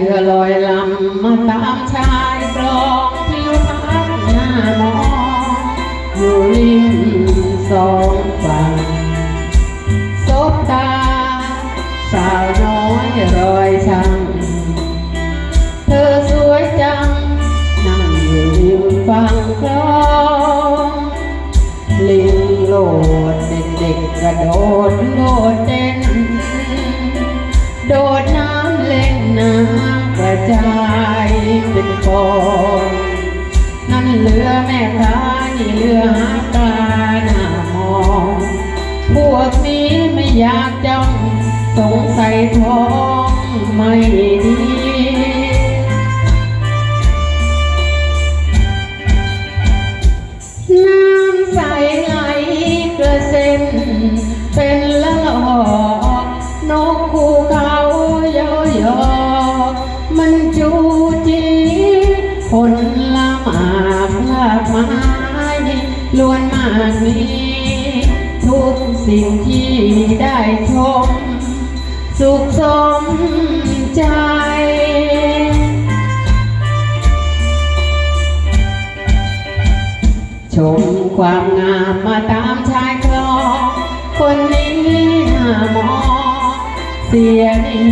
เธอลอยลำมาตามชายกลองที่พักหน้ามองอยู่ริมสองฝั่งสบตา สาวน้อยรอยช่างเธอสวยจัง นั่งอยู่ริมฝั่งคลองลิงโลดเด็กๆกระโดดโลด อยากจ้องสงสัยท้องไม่ดีน้ำใสไหลกระเซ็นเป็นละลอกนกคูเขายอยอมันจูจีผลละหมากลากไม้ล้วนมากนี้ สิ่งที่ได้ชม สุขสมใจชมความงามมาตามชายคลองคนนี้น่ามองเสียนี่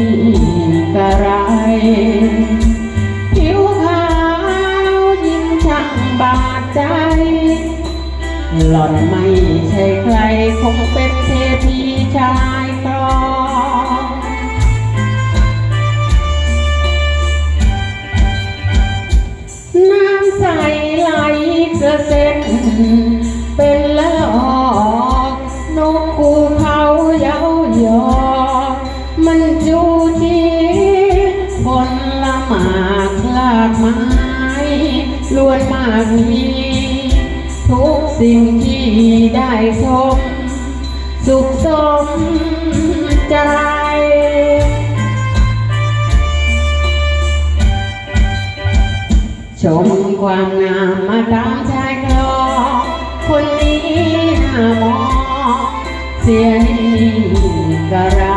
กระไร หล่อนไม่ใช่ใครคงเป็นเทพีชายคลองน้ำใสไหลกระเซ็นเป็นละออกนกคูเขาเย้ายอมันจูจีผลละหมากลากไม้ล้วนมากมีทุก สิ่งที่ได้ชมสุขสมใจ ชมความงามมาตามชายคลองคนนี้น่ามองเสียนี่กระไร